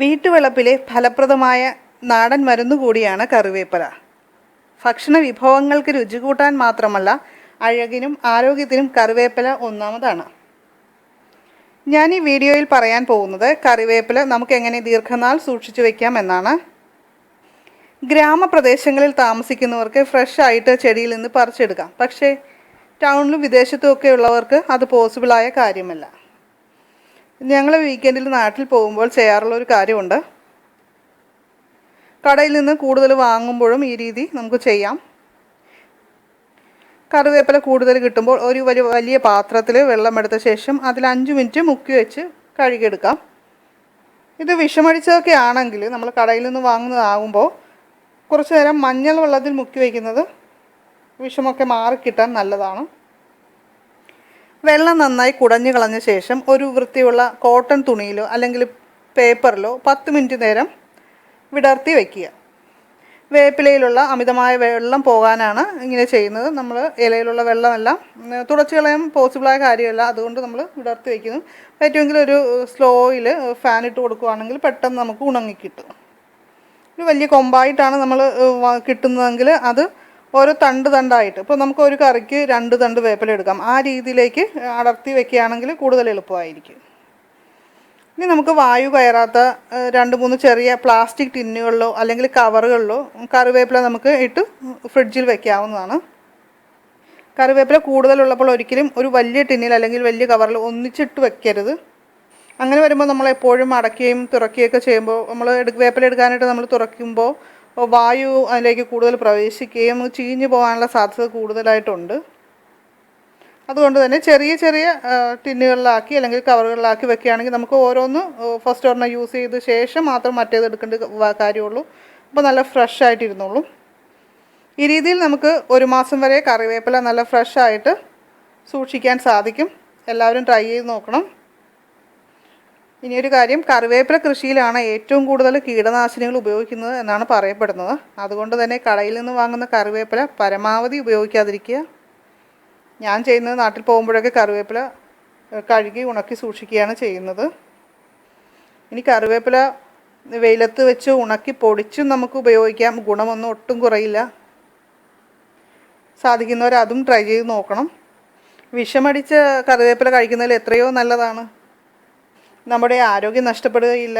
വീട്ടുവളപ്പിലെ ഫലപ്രദമായ നാടൻ മരുന്ന് കൂടിയാണ് കറിവേപ്പില. ഭക്ഷണ വിഭവങ്ങൾക്ക് രുചി കൂട്ടാൻ മാത്രമല്ല അഴകിനും ആരോഗ്യത്തിനും കറിവേപ്പില ഒന്നാമതാണ്. ഞാൻ ഈ വീഡിയോയിൽ പറയാൻ പോകുന്നത് കറിവേപ്പില നമുക്ക് എങ്ങനെ ദീർഘനാൾ സൂക്ഷിച്ചു വയ്ക്കാം എന്നാണ്. ഗ്രാമപ്രദേശങ്ങളിൽ താമസിക്കുന്നവർക്ക് ഫ്രഷ് ആയിട്ട് ചെടിയിൽ നിന്ന് പറിച്ചെടുക്കാം. പക്ഷേ ടൗണിലും വിദേശത്തും ഒക്കെ ഉള്ളവർക്ക് അത് പോസിബിളായ കാര്യമല്ല. ഞങ്ങൾ വീക്കെൻഡിൽ നാട്ടിൽ പോകുമ്പോൾ ചെയ്യാറുള്ള ഒരു കാര്യമുണ്ട്. കടയിൽ നിന്ന് കൂടുതൽ വാങ്ങുമ്പോഴും ഈ രീതി നമുക്ക് ചെയ്യാം. കറിവേപ്പില കൂടുതൽ കിട്ടുമ്പോൾ ഒരു വലിയ വലിയ പാത്രത്തിൽ വെള്ളമെടുത്ത ശേഷം അതിൽ അഞ്ച് മിനിറ്റ് മുക്കി വെച്ച് കഴുകിയെടുക്കാം. ഇത് വിഷമടിച്ചതൊക്കെ ആണെങ്കിൽ നമ്മൾ കടയിൽ നിന്ന് വാങ്ങുന്നതാകുമ്പോൾ കുറച്ച് നേരം മഞ്ഞൾ വെള്ളത്തിൽ മുക്കി വയ്ക്കുന്നത് വിഷമൊക്കെ മാറിക്കിട്ടാൻ നല്ലതാണ്. വെള്ളം നന്നായി കുടഞ്ഞു കളഞ്ഞ ശേഷം ഒരു വൃത്തിയുള്ള കോട്ടൺ തുണിയിലോ അല്ലെങ്കിൽ പേപ്പറിലോ പത്ത് മിനിറ്റ് നേരം വിടർത്തി വയ്ക്കുക വേപ്പിലയിലുള്ള അമിതമായ വെള്ളം പോകാനാണ് ഇങ്ങനെ ചെയ്യുന്നത്. നമ്മൾ ഇലയിലുള്ള വെള്ളമെല്ലാം തുടച്ചു കളയാൻ പോസിബിളായ കാര്യമല്ല. അതുകൊണ്ട് നമ്മൾ വിടർത്തി വയ്ക്കുന്നു പറ്റുമെങ്കിൽ ഒരു സ്ലോയിൽ ഫാൻ ഇട്ട് കൊടുക്കുകയാണെങ്കിൽ പെട്ടെന്ന് നമുക്ക് ഉണങ്ങിക്കിട്ടും ഒരു വലിയ കൊമ്പായിട്ടാണ് നമ്മൾ കിട്ടുന്നതെങ്കിൽ അത് ഓരോ തണ്ട് തണ്ടായിട്ട്. ഇപ്പോൾ നമുക്ക് ഒരു കറിക്ക് രണ്ട് തണ്ട് വേപ്പില എടുക്കാം. ആ രീതിയിലേക്ക് അടർത്തി വെക്കുകയാണെങ്കിൽ കൂടുതൽ എളുപ്പമായിരിക്കും. ഇനി നമുക്ക് വായു കയറാത്ത രണ്ട് മൂന്ന് ചെറിയ പ്ലാസ്റ്റിക് ടിന്നുകളിലോ അല്ലെങ്കിൽ കവറുകളിലോ കറിവേപ്പില നമുക്ക് ഇട്ട് ഫ്രിഡ്ജിൽ വെക്കാവുന്നതാണ്. കറിവേപ്പില കൂടുതലുള്ളപ്പോൾ ഒരിക്കലും ഒരു വലിയ ടിന്നിൽ അല്ലെങ്കിൽ വലിയ കവറിൽ ഒന്നിച്ചിട്ട് വെക്കരുത്. അങ്ങനെ വരുമ്പോൾ നമ്മൾ എപ്പോഴും അടക്കുകയും തുറക്കുകയൊക്കെ ചെയ്യുമ്പോൾ നമ്മൾ വേപ്പില എടുക്കാനായിട്ട് നമ്മൾ തുറക്കുമ്പോൾ വായു അതിലേക്ക് കൂടുതൽ പ്രവേശിക്കുകയും ചീഞ്ഞു പോകാനുള്ള സാധ്യത കൂടുതലായിട്ടുണ്ട്. അതുകൊണ്ട് തന്നെ ചെറിയ ചെറിയ ടിന്നുകളിലാക്കി അല്ലെങ്കിൽ കവറുകളിലാക്കി വെക്കുകയാണെങ്കിൽ നമുക്ക് ഓരോന്ന് ഫസ്റ്റ് ഒരെണ്ണം യൂസ് ചെയ്ത ശേഷം മാത്രം മറ്റേത് എടുക്കേണ്ട കാര്യമുള്ളൂ. അപ്പോൾ നല്ല ഫ്രഷ് ആയിട്ടിരുന്നുള്ളൂ ഈ രീതിയിൽ നമുക്ക് ഒരു മാസം വരെ കറിവേപ്പില നല്ല ഫ്രഷ് ആയിട്ട് സൂക്ഷിക്കാൻ സാധിക്കും. എല്ലാവരും ട്രൈ ചെയ്ത് നോക്കണം. ഇനിയൊരു കാര്യം കറിവേപ്പില കൃഷിയിലാണ് ഏറ്റവും കൂടുതൽ കീടനാശിനികൾ ഉപയോഗിക്കുന്നത് എന്നാണ് പറയപ്പെടുന്നത്. അതുകൊണ്ട് തന്നെ കടയിൽ നിന്ന് വാങ്ങുന്ന കറിവേപ്പില പരമാവധി ഉപയോഗിക്കാതിരിക്കുക. ഞാൻ ചെയ്യുന്നത് നാട്ടിൽ പോകുമ്പോഴൊക്കെ കറിവേപ്പില കഴുകി ഉണക്കി സൂക്ഷിക്കുകയാണ് ചെയ്യുന്നത്. ഇനി കറിവേപ്പില വെയിലത്ത് വെച്ച് ഉണക്കി പൊടിച്ചും നമുക്ക് ഉപയോഗിക്കാം. ഗുണമൊന്നും ഒട്ടും കുറയില്ല. സാധിക്കുന്നവർ അതും ട്രൈ ചെയ്ത് നോക്കണം. വിഷമടിച്ച കറിവേപ്പില കഴിക്കുന്നതിൽ എത്രയോ നല്ലതാണ്. നമ്മുടെ ആരോഗ്യം നഷ്ടപ്പെടുകയില്ല.